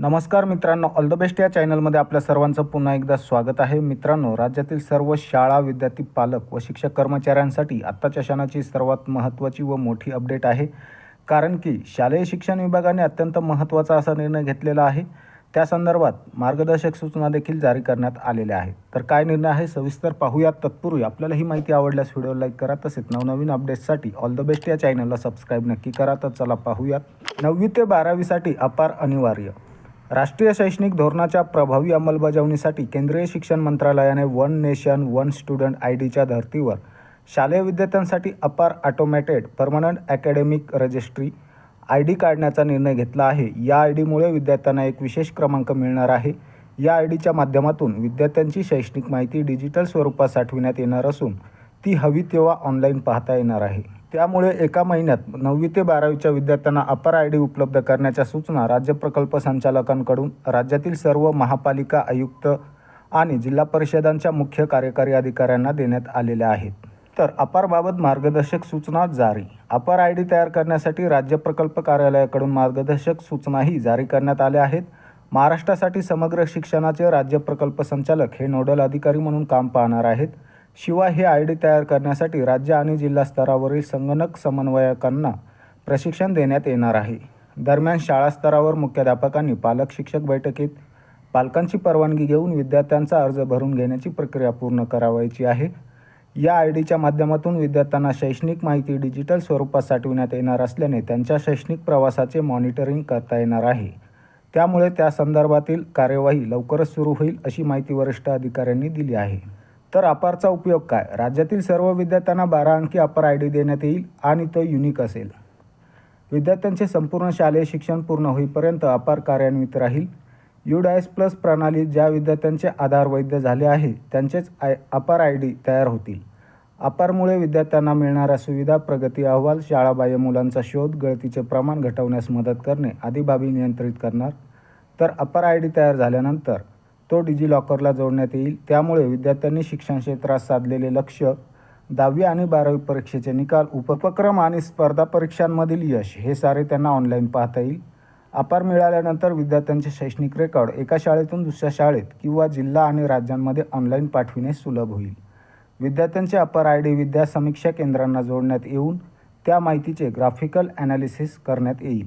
नमस्कार मित्रांनो all the best या चॅनलमध्ये आपल्या सर्वांचं पुन्हा एकदा स्वागत आहे. मित्रांनो राज्यातील सर्व शाळा विद्यार्थी पालक व शिक्षक कर्मचाऱ्यांसाठी आत्ताच्या क्षणाची सर्वात महत्त्वाची व मोठी अपडेट आहे. कारण की शालेय शिक्षण विभागाने अत्यंत महत्त्वाचा असा निर्णय घेतलेला आहे. त्या संदर्भात मार्गदर्शक सूचना देखील जारी करण्यात आलेल्या आहेत. तर काय निर्णय आहे सविस्तर पाहूयात. तत्पूर्वी आपल्याला ही माहिती आवडल्यास व्हिडिओ लाईक करा. तसेच नवनवीन अपडेट्ससाठी ऑल द बेस्ट या चॅनलला सबस्क्राईब नक्की करा. तर चला पाहूयात. नववी ते बारावीसाठी अपार अनिवार्य. राष्ट्रीय शैक्षणिक धोरणाच्या प्रभावी अंमलबजावणीसाठी केंद्रीय शिक्षण मंत्रालयाने one nation one student I डीच्या धर्तीवर शालेय विद्यार्थ्यांसाठी APAAR automated permanent academic registry I D काढण्याचा निर्णय घेतला आहे. या आय डीमुळे विद्यार्थ्यांना एक विशेष क्रमांक मिळणार आहे. या आय डीच्या माध्यमातून विद्यार्थ्यांची शैक्षणिक माहिती डिजिटल स्वरूपात साठविण्यात येणार असून ती हवी तेव्हा ऑनलाईन पाहता येणार आहे. त्यामुळे एका महिन्यात नववी ते बारावीच्या विद्यार्थ्यांना अपर आय डी उपलब्ध करण्याच्या सूचना राज्य प्रकल्प संचालकांकडून राज्यातील सर्व महापालिका आयुक्त आणि जिल्हा परिषदांच्या मुख्य कार्यकारी अधिकाऱ्यांना देण्यात आलेल्या आहेत. तर अपारबाबत मार्गदर्शक सूचना जारी. अपार आय डी तयार करण्यासाठी राज्य प्रकल्प कार्यालयाकडून मार्गदर्शक सूचनाही जारी करण्यात आल्या आहेत. महाराष्ट्रासाठी समग्र शिक्षणाचे राज्य प्रकल्प संचालक हे नोडल अधिकारी म्हणून काम पाहणार आहेत. शिवाय हे आय डी तयार करण्यासाठी राज्य आणि जिल्हा स्तरावरील संगणक समन्वयकांना प्रशिक्षण देण्यात येणार आहे. दरम्यान शाळा स्तरावर मुख्याध्यापकांनी पालक शिक्षक बैठकीत पालकांची परवानगी घेऊन विद्यार्थ्यांचा अर्ज भरून घेण्याची प्रक्रिया पूर्ण करावायची आहे. या आय डीच्या माध्यमातून विद्यार्थ्यांना शैक्षणिक माहिती डिजिटल स्वरूपात साठविण्यात येणार असल्याने त्यांच्या शैक्षणिक प्रवासाचे मॉनिटरिंग करता येणार आहे. त्यामुळे त्या संदर्भातील कार्यवाही लवकरच सुरू होईल अशी माहिती वरिष्ठ अधिकाऱ्यांनी दिली आहे. तर अपारचा उपयोग काय? राज्यातील सर्व विद्यार्थ्यांना बारा अंकी अपर आय डी देण्यात येईल आणि तो युनिक असेल. विद्यार्थ्यांचे संपूर्ण शालेय शिक्षण पूर्ण होईपर्यंत अपार कार्यान्वित राहील. यू डायस प्लस प्रणालीत ज्या विद्यार्थ्यांचे आधार वैध झाले आहे त्यांचेच आय अपार आय डी तयार होतील. अपारमुळे विद्यार्थ्यांना मिळणाऱ्या सुविधा प्रगती अहवाल शाळाबाह्य मुलांचा शोध गळतीचे प्रमाण घटवण्यास मदत करणे आदी बाबी नियंत्रित करणार. तर अपार आय डी तयार झाल्यानंतर तो डिजिलॉकरला जोडण्यात येईल. त्यामुळे विद्यार्थ्यांनी शिक्षण क्षेत्रात साधलेले लक्ष दहावी आणि बारावी परीक्षेचे निकाल उपक्रम आणि स्पर्धा परीक्षांमधील यश हे सारे त्यांना ऑनलाईन पाहता येईल. अपार मिळाल्यानंतर विद्यार्थ्यांचे शैक्षणिक रेकॉर्ड एका शाळेतून दुसऱ्या शाळेत किंवा जिल्हा आणि राज्यांमध्ये ऑनलाईन पाठविणे सुलभ होईल. विद्यार्थ्यांचे अपार आय डी विद्या समीक्षा केंद्रांना जोडण्यात येऊन त्या माहितीचे ग्राफिकल ॲनालिसिस करण्यात येईल.